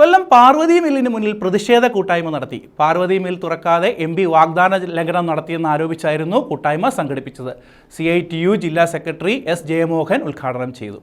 കൊല്ലം പാർവതി മില്ലിന് മുന്നിൽ പ്രതിഷേധ കൂട്ടായ്മ നടത്തി. പാർവതി മിൽ തുറക്കാതെ എം പി വാഗ്ദാന ലംഘനം നടത്തിയെന്ന് ആരോപിച്ചായിരുന്നു കൂട്ടായ്മ സംഘടിപ്പിച്ചത്. സി ഐ ടി യു ജില്ലാ സെക്രട്ടറി എസ് ജയമോഹൻ ഉദ്ഘാടനം ചെയ്തു.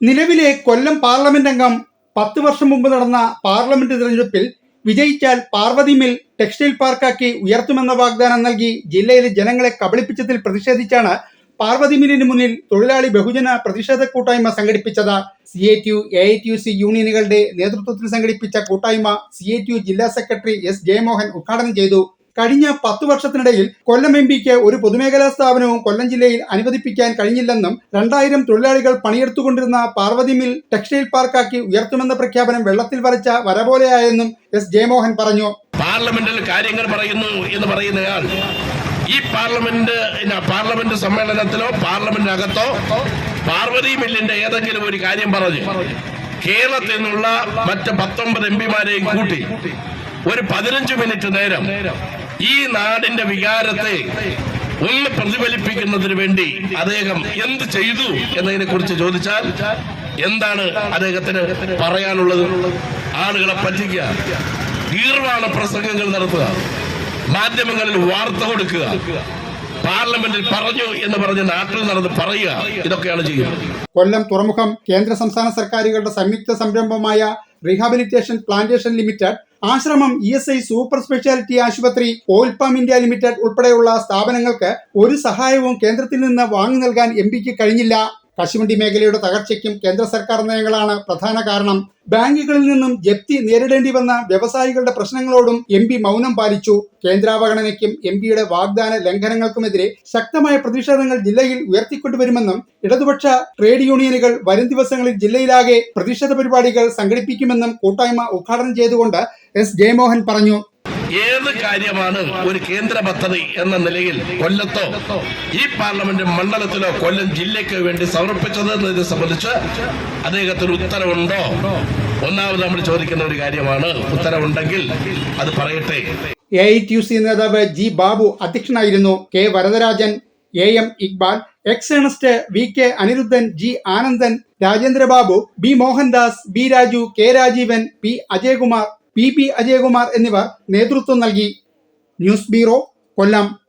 നിലവിലെ കൊല്ലം പാർലമെന്റ് അംഗം പത്ത് വർഷം മുമ്പ് നടന്ന പാർലമെന്റ് തിരഞ്ഞെടുപ്പിൽ വിജയിച്ചാൽ പാർവതി മിൽ ടെക്സ്റ്റൈൽ പാർക്കാക്കി ഉയർത്തുമെന്ന വാഗ്ദാനം നൽകി ജില്ലയിലെ ജനങ്ങളെ കബളിപ്പിച്ചതിൽ പ്രതിഷേധിച്ചാണ് പാർവതി മുന്നിൽ തൊഴിലാളി ബഹുജന പ്രതിഷേധ കൂട്ടായ്മ സംഘടിപ്പിച്ചത് C A T U A I T U C യൂണിയനുകളുടെ നേതൃത്വത്തിൽ സംഘടിപ്പിച്ച കൂട്ടായ്മ സി എ ടി യു ജില്ലാ സെക്രട്ടറി എസ് ജയമോഹൻ ഉദ്ഘാടനം ചെയ്തു. കഴിഞ്ഞ പത്ത് വർഷത്തിനിടയിൽ കൊല്ലം എം പിക്ക് ഒരു പൊതുമേഖലാ സ്ഥാപനവും കൊല്ലം ജില്ലയിൽ അനുവദിപ്പിക്കാൻ കഴിഞ്ഞില്ലെന്നും രണ്ടായിരം തൊഴിലാളികൾ പണിയെടുത്തുകൊണ്ടിരുന്ന പാർവതി മിൽ ടെക്സ്റ്റൈൽ പാർക്കാക്കി ഉയർത്തുമെന്ന പ്രഖ്യാപനം വെള്ളത്തിൽ വരച്ച വര പോലെയായെന്നും എസ് ജയമോഹൻ പറഞ്ഞു. പാർലമെന്റിൽ കാര്യങ്ങൾ പറയുന്നു എന്ന് പറയുന്നയാൾ ഈ പാർലമെന്റ് പാർലമെന്റ് സമ്മേളനത്തിലോ പാർലമെന്റിനകത്തോ പാർവതി മില്ലിന്റെ ഏതെങ്കിലും ഒരു കാര്യം പറഞ്ഞു. കേരളത്തിൽ നിന്നുള്ള മറ്റ് പത്തൊമ്പത് എം പിമാരെയും കൂട്ടി ഒരു പതിനഞ്ച് മിനിറ്റ് നേരം ഈ നാടിന്റെ വികാരത്തെ ഒന്ന് പ്രതിഫലിപ്പിക്കുന്നതിന് വേണ്ടി അദ്ദേഹം എന്ത് ചെയ്തു എന്നതിനെ കുറിച്ച് ചോദിച്ചാൽ എന്താണ് അദ്ദേഹത്തിന് പറയാനുള്ളത്? ആളുകളെ പറ്റിക്കുക. ഗീർവാണ പ്രസംഗങ്ങൾ നടത്തുക. മാധ്യമങ്ങളിൽ വാർത്ത കൊടുക്കുക. പാർലമെന്റിൽ പറഞ്ഞു എന്ന് പറഞ്ഞ് നാട്ടിൽ നടന്ന് പറയുക. ഇതൊക്കെയാണ് ചെയ്യുന്നത് കൊല്ലം തുറമുഖം കേന്ദ്ര സംസ്ഥാന സർക്കാരുകളുടെ സംയുക്ത സംരംഭമായ rehabilitation plantation limited Ashramam E S I super speciality ആശുപത്രി ഓൽപാം ഇന്ത്യ ലിമിറ്റഡ് ഉൾപ്പെടെയുള്ള സ്ഥാപനങ്ങൾക്ക് ഒരു സഹായവും കേന്ദ്രത്തിൽ നിന്ന് വാങ്ങി നൽകാൻ എം പിക്ക് കഴിഞ്ഞില്ല. കശുവണ്ടി മേഖലയുടെ തകർച്ചയ്ക്കും കേന്ദ്ര സർക്കാർ നയങ്ങളാണ് പ്രധാന കാരണം. ബാങ്കുകളിൽ നിന്നും ജപ്തി നേരിടേണ്ടി വന്ന വ്യവസായികളുടെ പ്രശ്നങ്ങളോടും എം പി മൗനം പാലിച്ചു. കേന്ദ്രാവഗണനയ്ക്കും എം പിയുടെ വാഗ്ദാന ലംഘനങ്ങൾക്കുമെതിരെ ശക്തമായ പ്രതിഷേധങ്ങൾ ജില്ലയിൽ ഉയർത്തിക്കൊണ്ടുവരുമെന്നും ഇടതുപക്ഷ ട്രേഡ് യൂണിയനുകൾ വരും ദിവസങ്ങളിൽ ജില്ലയിലാകെ പ്രതിഷേധ പരിപാടികൾ സംഘടിപ്പിക്കുമെന്നും കൂട്ടായ്മ ഉദ്ഘാടനം ചെയ്തുകൊണ്ട് എസ് ജയമോഹൻ പറഞ്ഞു. ഏത് കാര്യമാണ് ഒരു കേന്ദ്ര പദ്ധതി എന്ന നിലയിൽ കൊല്ലത്തോ ഈ പാർലമെന്റ് മണ്ഡലത്തിലോ കൊല്ലം ജില്ലയ്ക്കോ വേണ്ടി സമർപ്പിച്ചത് എന്നതിനെ സംബന്ധിച്ച് അദ്ദേഹത്തിന് ഉത്തരവുണ്ടോ? ഒന്നാമത് നമ്മൾ ചോദിക്കുന്ന ഒരു കാര്യമാണ്. ഉത്തരവുണ്ടെങ്കിൽ അത് പറയട്ടെ. A I T U C നേതാവ് ജി ബാബു അധ്യക്ഷനായിരുന്നു K Varadarajan A M Iqbal X Ernest V K Anirudhan G Anandan Rajendrababu B Mohandas B Raju K Rajeevan P Ajayakumar. P P Ajayakumar എന്നിവർ നേതൃത്വം നൽകി. News bureau Kollam.